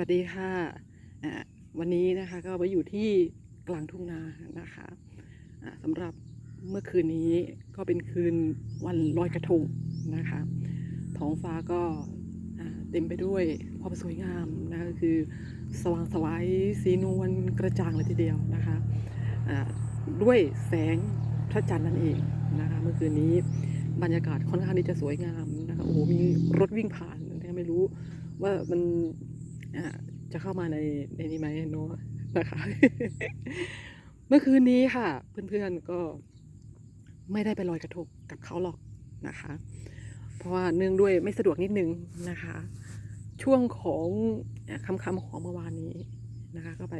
วัสดีค่ะวันนี้นะคะก็มาอยู่ที่กลางทุ่งนานะคะสำหรับเมื่อคืนนี้ก็เป็นคืนวันลอยกระทงนะคะท้องฟ้าก็เต็มไปด้วยความสวยงามนะคะคือสว่างสวายสีนวลกระจ่างเลยทีเดียวนะคะด้วยแสงพระจันทร์นั่นเองนะคะเมื่อคืนนี้บรรยากาศค่อนข้างที่จะสวยงามนะคะโอ้โหมีรถวิ่งผ่านไม่รู้ว่ามัน จะเข้ามาในในนี้ไหมเนาะนะคะ เมื่อคืนนี้ค่ะ เพื่อนๆก็ไม่ได้ไปลอยกระทงกับเขาหรอกนะคะ เพราะว่าเนื่องด้วยไม่สะดวกนิดนึงนะคะ ช่วงของคำคำของเมื่อวานนี้นะคะ ก็ไป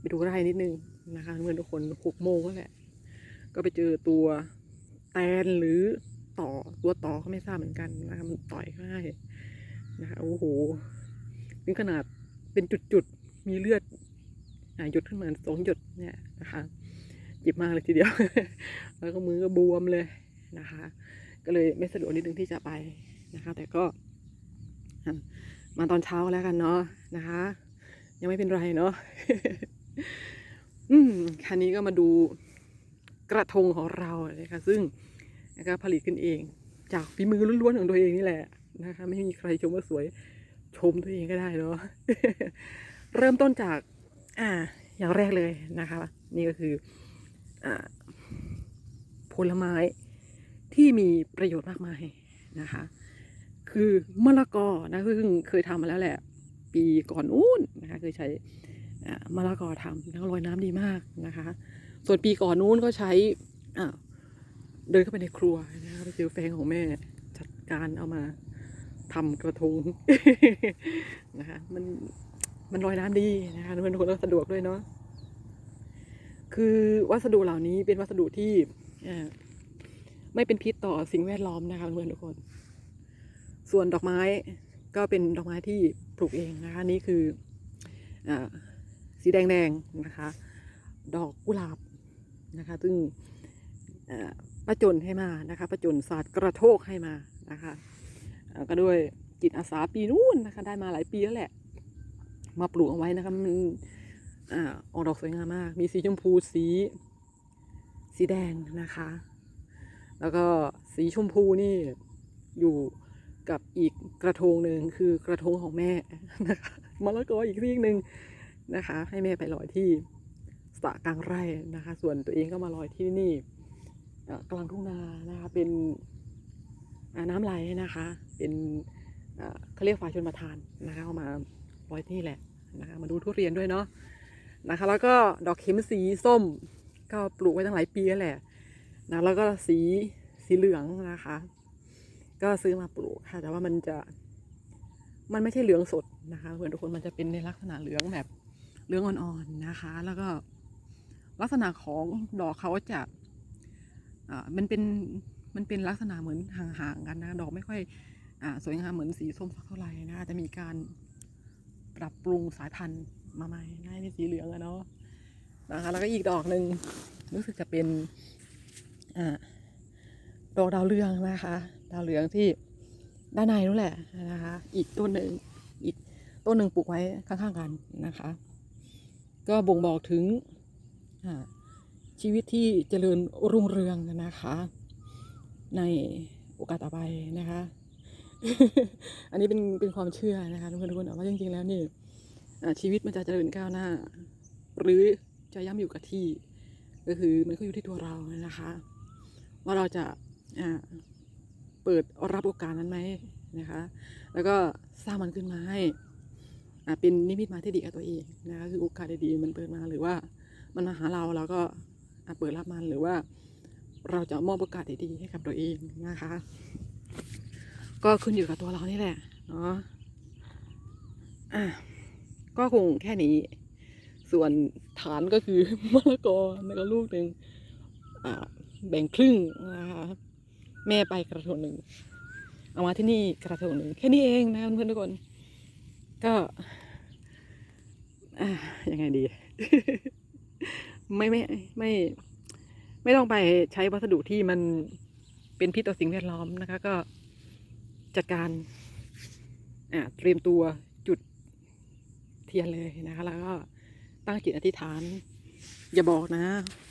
ไปดูไร่นิดนึงนะคะเมื่อทุกคนหกโมงก็แหละ ก็ไปเจอตัวแตนหรือต่อตัวต่อเขาไม่ทราบเหมือนกันนะคะมันต่อยง่ายนะคะโอ้โห ถึงขนาดเป็นจุดๆ มีเลือดหยดขึ้นมาสองหยดเนี่ยนะคะเจ็บมากเลยทีเดียว แล้วก็มือก็บวมเลยนะคะ ก็เลยไม่สะดวกนิดนึงที่จะไปนะคะ แต่ก็มาตอนเช้าแล้วกันเนาะนะคะ ยังไม่เป็นไรเนาะอืมคันนี้ก็มาดูกระทงของเราเลยค่ะซึ่งนะคะผลิตขึ้นเอง จากฝีมือล้วนๆของตัวเองนี่แหละนะคะ ไม่มีใครชมว่าสวย ชมตัวเองก็ได้เนาะเริ่มต้นจาก อ่า อย่างแรกเลยนะคะ นี่ก็คืออ่าผลไม้ที่มีประโยชน์มากมายนะคะ คือมะละกอนะซึ่งเคยทำมาแล้วแหละ ปีก่อนนู้นนะคะเคยใช้อ่ามะละกอทำแล้วลอยน้ำดีมากนะคะ ส่วนปีก่อนนู้นก็ใช้อ่าเดินเข้าไปในครัวนะคะไปเจอแฟนของแม่จัดการเอามา ทำกระทงนะคะ มันมันลอยน้ำดีนะคะมันคนสะดวกด้วยเนาะคือวัสดุเหล่านี้เป็นวัสดุที่ไม่เป็นพิษต่อสิ่งแวดล้อมนะคะเพื่อนทุกคน ส่วนดอกไม้ก็เป็นดอกไม้ที่ปลูกเองนะคะ นี่คืออสีแดงๆนะคะ ดอกกุหลาบนะคะ ซึ่งประจนให้มานะคะประจนศาสตร์กระโทกให้มานะคะ อ่าก็ด้วยจิตอาสาปีนู้นนะคะได้มาหลายปีแล้วแหละ มาปลูกเอาไว้นะคะมันอ่าออกดอกสวยงามมาก มีสีชมพูสี สีแดงนะคะ แล้วก็สีชมพูนี่อยู่กับอีกกระทงหนึ่งคือกระทงของแม่นะคะมะละกออีกที่หนึ่งนะคะ ให้แม่ไปลอยที่สระกลางไร่นะคะ ส่วนตัวเองก็มาลอยที่นี่กลางทุ่งนานะคะเป็น น้ำไหลนะคะ เป็นเขาเรียกฝ่ายชนประทานนะคะเอามาลอยที่นี่แหละนะคะมาดูทุเรียนด้วยเนาะนะคะ แล้วก็ดอกเข็มสีส้ม ก็ปลูกไว้ตั้งหลายปีแล้วแหละนะแล้วก็สีสีเหลืองนะคะ ก็ซื้อมาปลูกค่ะแต่ว่ามันจะ มันไม่ใช่เหลืองสดนะคะเพื่อนทุกคนมันจะเป็นในลักษณะเหลืองแบบเหลืองอ่อนๆนะคะ แล้วก็ลักษณะของดอกเขาจะอ่ามันเป็น มันเป็นลักษณะเหมือนห่างๆกันนะ ดอกไม่ค่อยอสวยงามเหมือนสีส้มสักเท่าไหร่นะจะมีการปรับปรุงสายพันธุ์มาใหม่ได้ในสีเหลืองอะเนาะนะคะแล้วก็อีกดอกหนึ่งรู้สึกจะเป็นอดอกดาวเรืองนะคะ ดาวเรืองที่ด้านในนู่นแหละนะคะ อีกต้นหนึ่งอีกต้นหนึ่งปลูกไว้ข้างๆกันนะคะ ก็บ่งบอกถึงชีวิตที่เจริญรุ่งเรืองนะคะ ในโอกาสต่อไปนะคะ อันนี้เป็นเป็นความเชื่อนะคะทุกคนทุกคนว่าจริงๆแล้วนี่ชีวิตมันจะเจริญก้าวหน้า หรือจะย่ำอยู่กับที่ ก็คือมันก็อยู่ที่ตัวเรานะคะ ว่าเราจะอ่าเปิดรับโอกาสนั้นไหมนะคะ แล้วก็สร้างมันขึ้นมาให้อ่าเป็นนิมิตมาที่ดีกับตัวเองนะคะคือโอกาสดีๆมันเปิดมาหรือว่ามันมาหาเราเราก็อ่าเปิดรับมันหรือว่า เราจะมอบโอกาสดีๆให้กับตัวเองนะคะ ก็ขึ้นอยู่กับตัวเรานี่แหละเนาะอะก็คงแค่นี้ ส่วนฐานก็คือมะละกอแล้วก็ลูกหนึ่งแบ่งครึ่งนะคะแม่ไปกระทงหนึ่งเอามาที่นี่กระทงหนึ่งแค่นี้เองนะเพื่อนทุกคน ก็ยังไงดี ไม่ไม่ไม่ไม่ ไม่ต้องไปใช้วัสดุที่มันเป็นพิษต่อสิ่งแวดล้อมนะคะ ก็จัดการอ่าเตรียมตัวจุดเทียนเลยนะคะ แล้วก็ตั้งจิตอธิษฐาน อย่าบอกนะ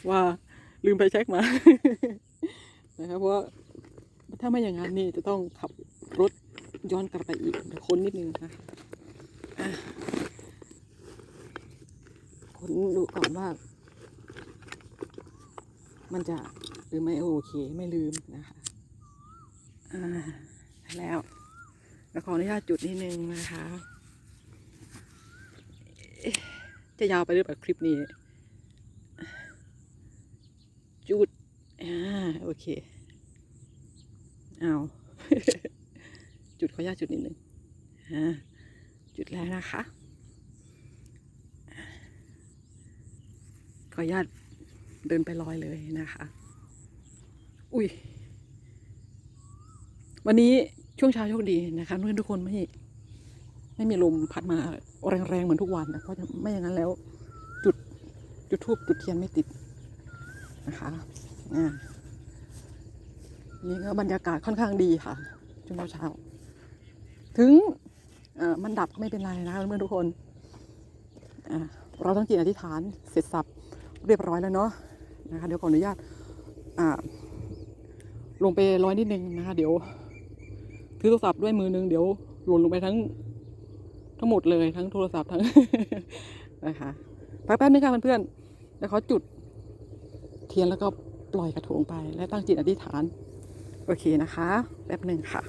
ว่าลืมไปเช็คมานะคะเพราะว่าถ้าไม่อย่างนั้นนี่จะต้องขับรถย้อนกลับไปอีกค้นนิดนึงนะคะอะค้นดูก่อนว่า มันจะหรือไม่โอเคไม่ลืมนะคะอ่าแล้วลขออนุญาตจุดนิดนึงนะคะเอ๊ะจะยาวไปหรือเปล่าคลิปนี้ จุดอ่าโอเคเอาจุดขออนุญาตจุดนิดนึงอ่าจุดแล้วนะคะขออนุญาต เดินไปลอยเลยนะคะ อุ้ย วันนี้ช่วงเช้าโชคดีนะคะเพื่อนทุกคนไม่ไม่มีลมพัดมาแรงๆเหมือนทุกวันนะเพราะไม่อย่างนั้นแล้ว จุดจุดทูบจุดเทียนไม่ติดนะคะอ่านี่ก็บรรยากาศค่อนข้างดีค่ะช่วงเช้า ถึงมันดับก็ไม่เป็นไรนะเพื่อนทุกคน เราต้องจิตอธิษฐานเสร็จสับเรียบร้อยแล้วเนาะ นะคะ เดี๋ยวขออนุญาตอ่าลงไปร้อยนิดนึงนะคะ เดี๋ยวถือโทรศัพท์ด้วยมือนึงเดี๋ยวหล่นลงไปทั้งทั้งหมดเลยทั้งโทรศัพท์ทั้งนะคะพักแป๊บนึงค่ะเพื่อนๆแล้วเขาจุดเทียนแล้วก็ปล่อยกระทงไป และตั้งจิตอธิษฐาน โอเคนะคะ แป๊บหนึ่งค่ะ